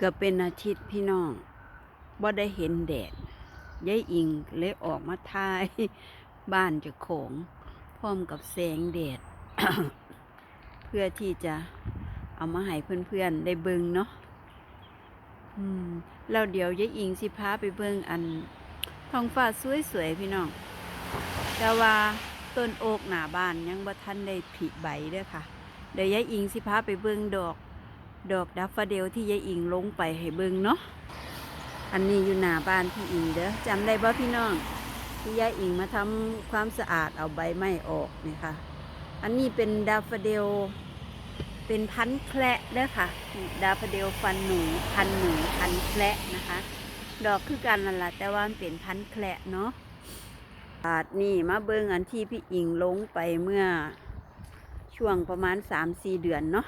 เกือบเป็นอาทิตย์พี่น้องบ่ได้เห็นแดดยายอิงเลยออกมาทายบ้านจะโขงพร้อมกับแสงแดด เพื่อที่จะเอามาให้เพื่อนๆได้เบิงเนาะอืมแล้วเดี๋ยวยายอิงสิพาไปเบิงอันท้องฟ้าสวยๆพี่น้อง แต่ว่าต้นโอกหน้าบ้านยังบ่ทันได้ผลิใบเด้อค่ะ เดี๋ยวยายอิงสิพาไปเบิงดอก ดอกดัฟฟาเดลที่ยายอิงลงไปให้เบิงเนาะ อันนี้อยู่หน้าบ้านพี่อิงเด้อจำได้บ่พี่น้องที่ยายอิงมาทำความสะอาดเอาใบไม้ออกนี่ค่ะ อันนี้เป็นดาฟาเดลเป็นพันแคละเด้อค่ะ ดาฟเดลฟันหนูพันหนูพันแคละนะคะ ดอกคือกันนั่นแหละแต่ว่ามันเป็นพันแคละเนาะอาดนี่มาเบิงอันที่พี่อิงลงไปเมื่อช่วงประมาณ 3-4 เดือนเนาะ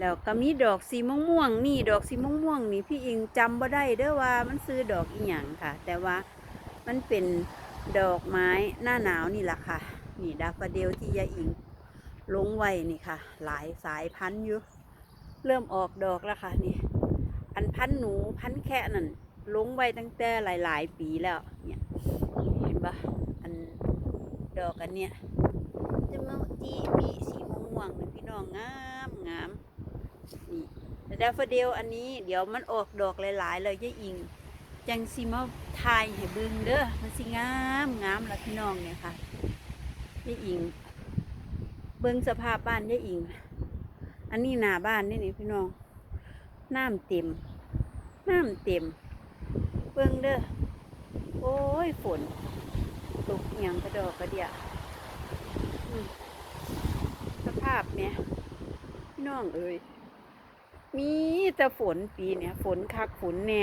แล้วก็มีดอกสีม่วงม่วงๆนี่ดอกสีม่วงม่วงๆนี่พี่อิงจำบ่ได้เด้อว่ามันซื้อดอกอีหยังค่ะ แต่ว่ามันเป็นดอกไม้หน้าหนาวนี่แหละค่ะ นี่ดาฟเดลที่ยายอิงลงไว้นี่ค่ะ หลายสายพันธุ์อยู่เริ่มออกดอกแล้วค่ะนี่ อันพันธุ์หนูพันธุ์แค่นั่นลงไว้ตั้งแต่หลาย ๆ ปีแล้วเนี่ยเห็นปะอันดอกอันเนี้ยจะมาจีมีสีม่วงๆนพี่น้องงามงาม นี่แต่ดาฟเดลอันนี้เดี๋ยวมันออกดอกหลายๆเลยยายอิงจังสิมาทายให้เบิ่งเด้อมันสิงามงามละพี่น้องเนี่ยค่ะยายอิง เบิ่งสภาพบ้านยายอิง อันนี้หน้าบ้านนี่นี่พี่น้องน้ำเต็มน้ำเต็ม เบิ่งเด้อโอ้ยฝนตกอย่างกระดอกกระเดียสภาพเนี่ยพี่น้องเอ้ย มีแต่ฝนปีเนี่ย ฝนคักฝนแน่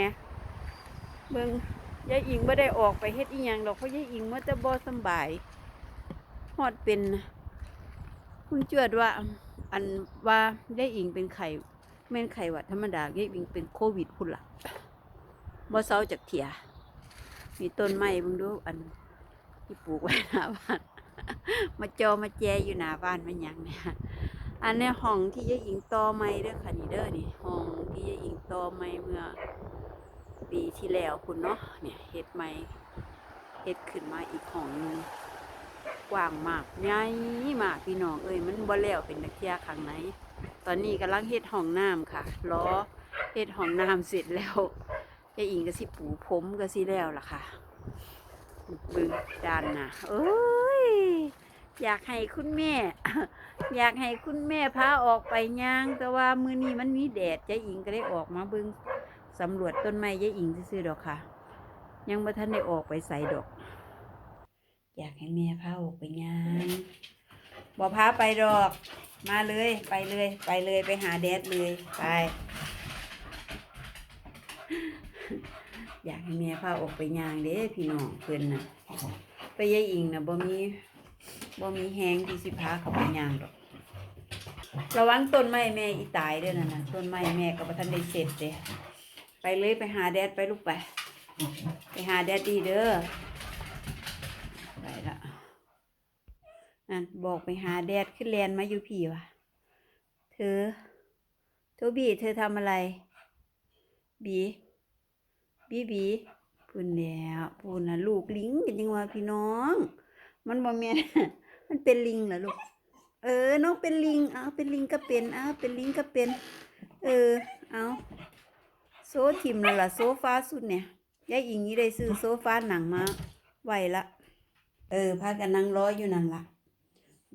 เบิ่งยายอิงไม่ได้ออกไปเฮ็ดอีหยังดอกเพราะยายอิงมันจะบ่สบายฮอดเป็น คุณเจือดว่า อันว่ายายอิงเป็นไข่แม่นไข่หวัดธรรมดายายอิงเป็นโควิดพุ่นละบ่เซาจากเถีย มีต้นไม้เบิ่งดูอันที่ปลูกไว้หน้าบ้านมาจอมาแจอยู่หน้าบ้านมันยังเนี่ย อันนี้ห้องที่ยายอิงต่อไม้เด้อค่ะนี่เด้อนี่ห้องที่ยายอิงต่อไม้เมื่อ ปีที่แล้วคุณเนาะเนี่ยเฮ็ดไม้เฮ็ดขึ้นมาอีกห้องหนึงกว้างมากใหญ่มากพี่น้องเอ้ยมันบ่แล้วเป็นนักเที่ยข้างในตอนนี้กำลังเฮ็ดห้องน้ำค่ะล้อเฮ็ดห้องน้ำเสร็จแล้วยายอิงก็สิปูผมก็สิแล้วล่ะค่ะบึงด้านน่ะเอ้ย อยากให้คุณแม่ อยากให้คุณแม่พาออกไปย่าง แต่ว่ามือนี้มันมีแดดยายอิงก็ได้ออกมาเบิงสำรวจต้นไม้ยายอิงซื่อๆดอกค่ะ ยังบ่ทันได้ออกไปใส่ดอก อยากให้แม่พาออกไปย่างบ่พาไปดอก มาเลยไปเลย ไปเลยไปหาแดดเลยไปอยากให้แม่พาออกไปย่างเด้พี่น้องเพิ่อนนะไปยายอิงนะบ่มี บ่มีแหงที่สิพาเขาไปย่างดอกระวังต้นไม้แม่อีตายเด้อนั่นน่ะต้นไม้แม่ก็บ่ทันได้เสร็จเด้ไปเลยไปหาแดดไปลูกไป ไปหาแดดดีเด้อไปละนั่นบอกไปหาแดดขึ้นแลนมาอยู่พี่วะเธอโทบี้เธอทำอะไรบีบีบีพูนแล้วพูนนะลูกลิงกันยังว่าพี่น้อง มันบ่แม่นมันเป็นลิงเหรอลูก เออ น้องเป็นลิง เอาเป็นลิงก็เป็นเอาเป็นลิงก็เป็น เออ เอาโซทิมแล้วล่ะโซฟาสุดเนี่ยยายอิงนี่ได้ซื้อโซฟาหนังมาไหวละ เออ พากันนั่งร้อยอยู่นั่นล่ะ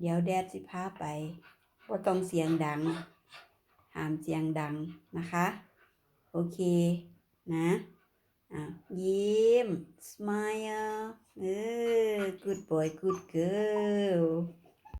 เดี๋ยวแดดสิพาไปว่าต้องเสียงดังห้ามเสียงดังนะคะ โอเค นะ ยิ้ม smile เออ good boy good girl